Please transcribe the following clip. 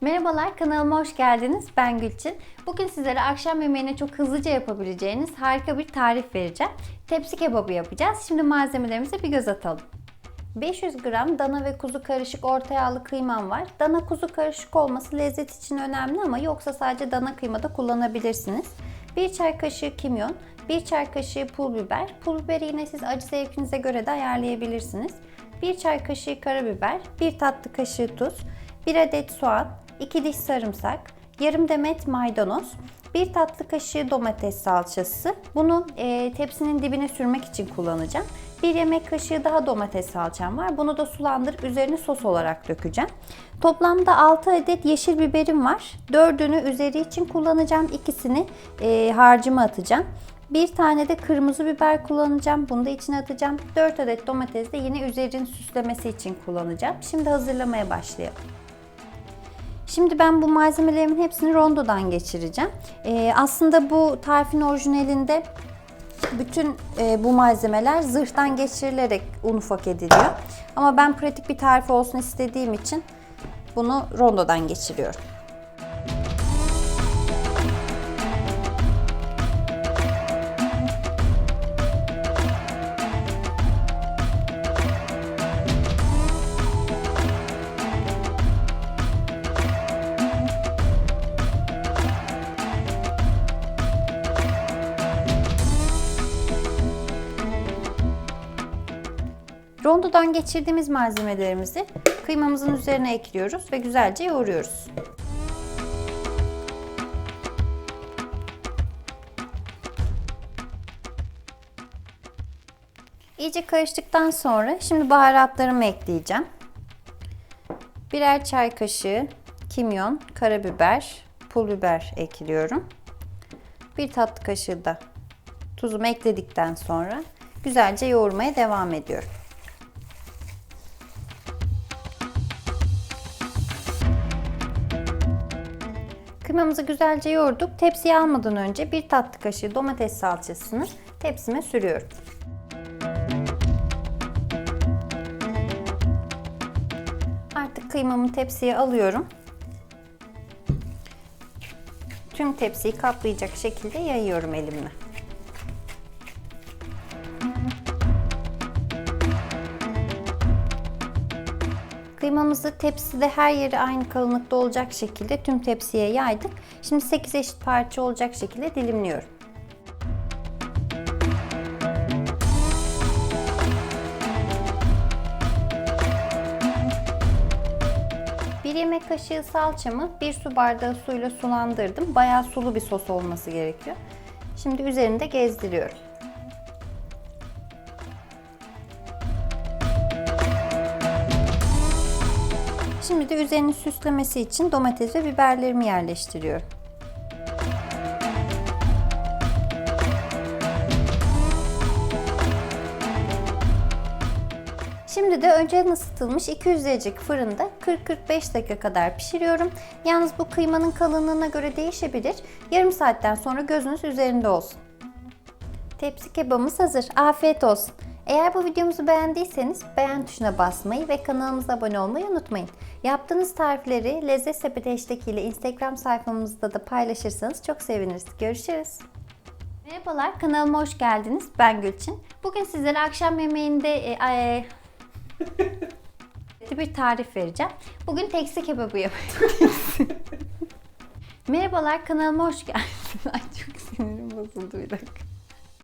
Merhabalar kanalıma hoş geldiniz. Ben Gülçin. Bugün sizlere akşam yemeğini çok hızlıca yapabileceğiniz harika bir tarif vereceğim. Tepsi kebabı yapacağız. Şimdi malzemelerimize bir göz atalım. 500 gram dana ve kuzu karışık orta yağlı kıymam var. Dana kuzu karışık olması lezzet için önemli ama yoksa sadece dana kıyma da kullanabilirsiniz. 1 çay kaşığı kimyon, 1 çay kaşığı pul biber. Pul biberi yine siz acı zevkinize göre de ayarlayabilirsiniz. 1 çay kaşığı karabiber, 1 tatlı kaşığı tuz, 1 adet soğan, 2 diş sarımsak, yarım demet maydanoz, 1 tatlı kaşığı domates salçası. Bunu e, tepsinin dibine sürmek için kullanacağım. 1 yemek kaşığı daha domates salçam var. Bunu da sulandırıp üzerine sos olarak dökeceğim. Toplamda 6 adet yeşil biberim var. 4'ünü üzeri için kullanacağım. İkisini e, harcıma atacağım. Bir tane de kırmızı biber kullanacağım. Bunu da içine atacağım. 4 adet domates de yine üzerin süslemesi için kullanacağım. Şimdi hazırlamaya başlayalım. Şimdi ben bu malzemelerimin hepsini rondodan geçireceğim. Ee, aslında bu tarifin orijinalinde bütün e, bu malzemeler zırhtan geçirilerek un ufak ediliyor. Ama ben pratik bir tarif olsun istediğim için bunu rondodan geçiriyorum. Rondodan geçirdiğimiz malzemelerimizi kıymamızın üzerine ekliyoruz ve güzelce yoğuruyoruz. İyice karıştıktan sonra şimdi baharatlarımı ekleyeceğim. Birer çay kaşığı kimyon, karabiber, pul biber ekliyorum. Bir tatlı kaşığı da tuzumu ekledikten sonra güzelce yoğurmaya devam ediyorum. Kıymamızı güzelce yoğurduk. Tepsiye almadan önce bir tatlı kaşığı domates salçasını tepsime sürüyorum. Artık kıymamı tepsiye alıyorum. Tüm tepsiyi kaplayacak şekilde yayıyorum elimle. Kıymamızı tepside her yeri aynı kalınlıkta olacak şekilde tüm tepsiye yaydık. Şimdi 8 eşit parça olacak şekilde dilimliyorum. Bir yemek kaşığı salçamı bir su bardağı suyla sulandırdım. Bayağı sulu bir sos olması gerekiyor. Şimdi üzerinde gezdiriyorum. Şimdi de üzerini süslemesi için domates ve biberlerimi yerleştiriyorum. Şimdi de önceden ısıtılmış 200 derecek fırında 40-45 dakika kadar pişiriyorum. Yalnız bu kıymanın kalınlığına göre değişebilir. Yarım saatten sonra gözünüz üzerinde olsun. Tepsi kebabımız hazır. Afiyet olsun. Eğer bu videomuzu beğendiyseniz beğen tuşuna basmayı ve kanalımıza abone olmayı unutmayın. Yaptığınız tarifleri Lezzet Sepeti hashtag ile Instagram sayfamızda da paylaşırsanız çok seviniriz. Görüşürüz. Merhabalar, kanalıma hoş geldiniz. Ben Gülçin. Bugün sizlere akşam yemeğinde e, e, bir tarif vereceğim. Bugün tepsi kebabı yapacağız. Merhabalar, kanalıma hoş geldiniz. Ay çok sinirim bozuldu bir dakika.